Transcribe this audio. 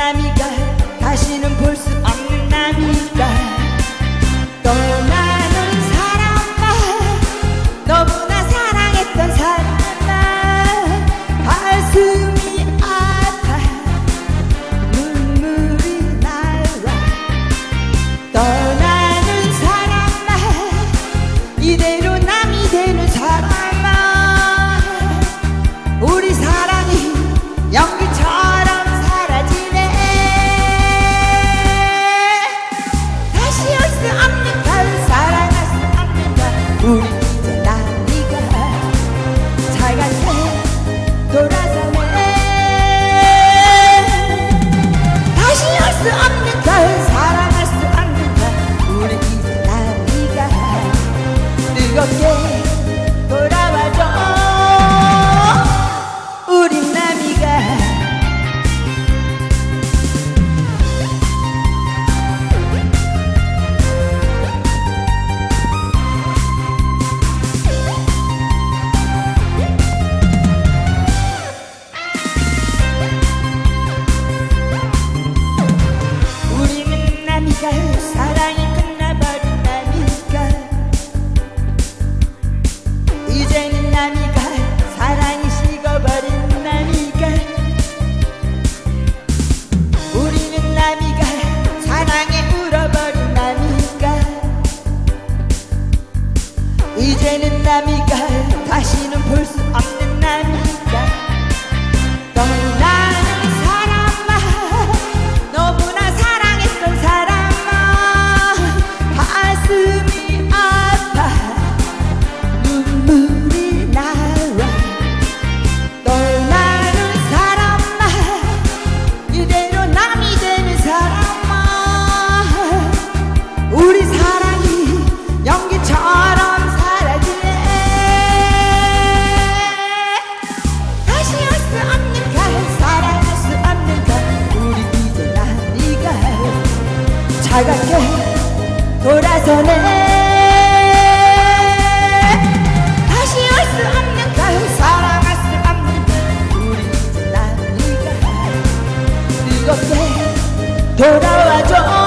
남이가 다시는 볼 수 없는 남이. 빨갛게 돌아서네. 다시 올 수 없는 가을 사랑할 수 없는 우리 이제 나니까 뜨겁게 돌아와줘.